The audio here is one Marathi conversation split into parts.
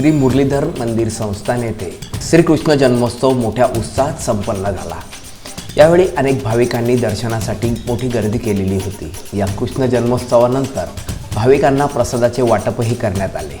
श्री मुरलीधर मंदिर संस्थान येथे श्रीकृष्ण जन्मोत्सव मोठ्या उत्साहात संपन्न झाला. यावेळी अनेक भाविकांनी दर्शनासाठी मोठी गर्दी केलेली होती. या कृष्ण जन्मोत्सवानंतर भाविकांना प्रसादाचे वाटपही करण्यात आले.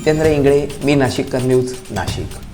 जितेंद्र इंगळे मी नाशिककर न्यूज नाशिक.